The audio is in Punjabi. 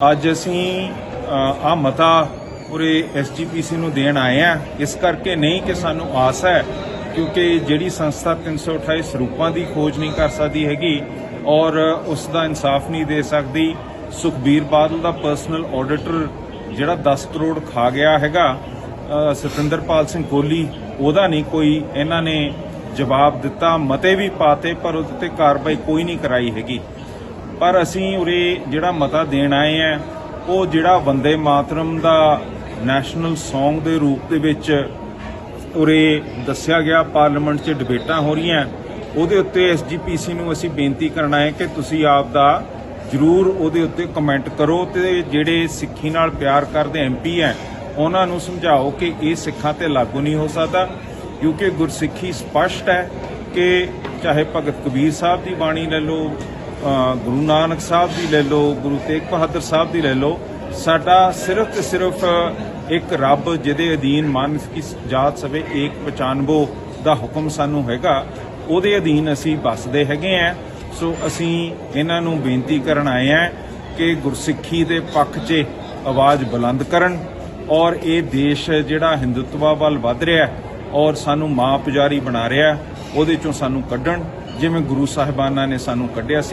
ਅੱਜ ਅਸੀਂ ਆ ਮਤਾ ਪੂਰੇ ਐਸਜੀਪੀਸੀ ਨੂੰ ਦੇਣ ਆਏ ਆ ਇਸ ਕਰਕੇ ਨਹੀਂ ਕਿ ਸਾਨੂੰ ਆਸ ਹੈ, ਕਿਉਂਕਿ ਜਿਹੜੀ ਸੰਸਥਾ 328 ਸਰੂਪਾਂ ਦੀ ਖੋਜ ਨਹੀਂ ਕਰ ਸਕਦੀ ਹੈਗੀ ਔਰ ਉਸ ਦਾ ਇਨਸਾਫ ਨਹੀਂ ਦੇ ਸਕਦੀ। ਸੁਖਬੀਰ ਬਾਦਲ ਦਾ ਪਰਸਨਲ ਆਡੀਟਰ ਜਿਹੜਾ 10 ਕਰੋੜ ਖਾ ਗਿਆ ਹੈਗਾ ਸਤਿੰਦਰਪਾਲ ਸਿੰਘ ਕੋਹਲੀ, ਉਹਦਾ ਨਹੀਂ ਕੋਈ ਇਹਨਾਂ ਨੇ ਜਵਾਬ ਦਿੱਤਾ। ਮਤੇ ਵੀ ਪਾਤੇ, ਪਰ ਉਹਦੇ ਤੇ ਕਾਰਵਾਈ ਕੋਈ ਨਹੀਂ ਕਰਾਈ ਹੈਗੀ। ਪਰ ਅਸੀਂ ਉਰੇ ਜਿਹੜਾ ਮਤਾ ਦੇਣ ਆਏ ਆ, ਉਹ ਜਿਹੜਾ ਵੰਦੇ ਮਾਤਰਮ ਦਾ ਨੈਸ਼ਨਲ Song ਦੇ ਰੂਪ ਦੇ ਵਿੱਚ ਉਰੇ ਦੱਸਿਆ ਗਿਆ ਪਾਰਲੀਮੈਂਟ 'ਚ ਡਿਬੇਟਾਂ ਹੋ ਰਹੀਆਂ। ਉਹਦੇ ਉੱਤੇ ਐਸਜੀਪੀਸੀ ਨੂੰ ਅਸੀਂ ਬੇਨਤੀ ਕਰਨਾ ਹੈ ਕਿ ਤੁਸੀਂ ਆਪ ਦਾ ਜਰੂਰ ਉਹਦੇ ਉੱਤੇ ਕਮੈਂਟ ਕਰੋ ਤੇ ਜਿਹੜੇ ਸਿੱਖੀ ਨਾਲ ਪਿਆਰ ਕਰਦੇ ਐਮਪੀ ਹੈ, ਉਹਨਾਂ ਨੂੰ ਸਮਝਾਓ ਕਿ ਇਹ ਸਿੱਖਾਂ ਤੇ ਲਾਗੂ ਨਹੀਂ ਹੋ ਸਕਦਾ। ਕਿਉਂਕਿ ਗੁਰਸਿੱਖੀ ਸਪਸ਼ਟ ਹੈ ਕਿ ਚਾਹੇ ਭਗਤ ਕਬੀਰ ਸਾਹਿਬ ਦੀ ਬਾਣੀ ਲੈ ਲਓ ਗੁਰੂ ਨਾਨਕ ਸਾਹਿਬ ਦੀ ਲੈ ਲਓ, ਗੁਰੂ ਤੇਗ ਬਹਾਦਰ ਸਾਹਿਬ ਦੀ ਲੈ ਲਓ। ਸਾਡਾ ਸਿਰਫ ਤੇ ਸਿਰਫ ਇੱਕ ਰੱਬ ਜਿਹਦੇ ਅਧੀਨ ਮਨ ਕੀ ਜਾਤ ਸਵੇ, ਏਕ ਪਛਾਨਬੋ ਦਾ ਹੁਕਮ ਸਾਨੂੰ ਹੈਗਾ, ਉਹਦੇ ਅਧੀਨ ਅਸੀਂ ਵੱਸਦੇ ਹੈਗੇ ਆ। ਸੋ ਅਸੀਂ ਇਹਨਾਂ ਨੂੰ ਬੇਨਤੀ ਕਰਨ ਆਏ ਆ ਕਿ ਗੁਰਸਿੱਖੀ ਦੇ ਪੱਖ 'ਚ ਆਵਾਜ਼ ਬੁਲੰਦ ਕਰਨ ਔਰ ਇਹ ਦੇਸ਼ ਜਿਹੜਾ ਹਿੰਦੂਤਵਾ ਵੱਲ ਵੱਧ ਰਿਹਾ ਔਰ ਸਾਨੂੰ ਮਾਂ ਪੁਜਾਰੀ ਬਣਾ ਰਿਹਾ ਉਹਦੇ ਚੋਂ ਸਾਨੂੰ ਕੱਢਣ, ਜਿਵੇਂ ਗੁਰੂ ਸਾਹਿਬਾਨਾਂ ਨੇ ਸਾਨੂੰ ਕੱਢਿਆ ਸੀ।